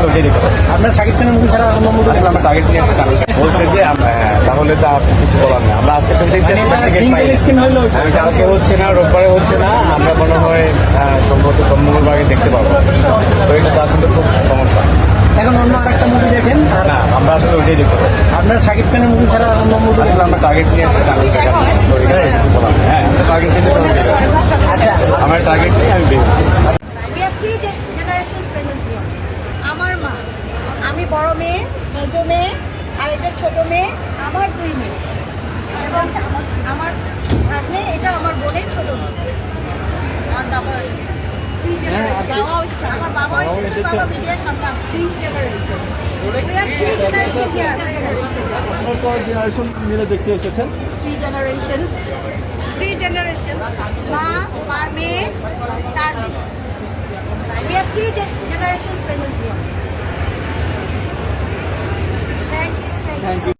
আসলে ওইটাই আপনার শাকিব খানের মুভি ছাড়া অন্য মুভি আমরা টার্গেট নিয়ে কারণ বলছে যে তাহলে তো আর কিছু বলার নেই আমরা আজকে কালকে হচ্ছে না রোববারে হচ্ছে না আমরা মনে হয় সম্ভবত মঙ্গলবারে দেখতে পাবো তো এটা তো আসলে খুব সমস্যা এখন অন্য আরেকটা মুভি দেখেন না আমরা আসলে ওইটাই দেখতে পাচ্ছি আপনার শাকিব খানের মুভি ছাড়া অন্য মুভি আসলে আমরা টার্গেট নিয়ে আসছি নেই। হ্যাঁ টার্গেট হয়। আচ্ছা আমার টার্গেট নিয়ে আমি বের হচ্ছি। We have three ge- generations present here. আমার মা আমি বড় মেয়ে মেজ মেয়ে আর এটা ছোট মেয়ে আমার দুই মেয়ে। এবং আমার ভাগ্নে এটা আমার বোনের ছোট মেয়ে। আমার বাবা এসেছে। থ্রি বাবাও এসেছে। আমার বাবাও এসেছে বাবা থ্রি জেনারেশন are. জেনারেশন মিলে দেখতে এসেছেন। Generations. মা মার মেয়ে তার। We have three generations present here. Thank you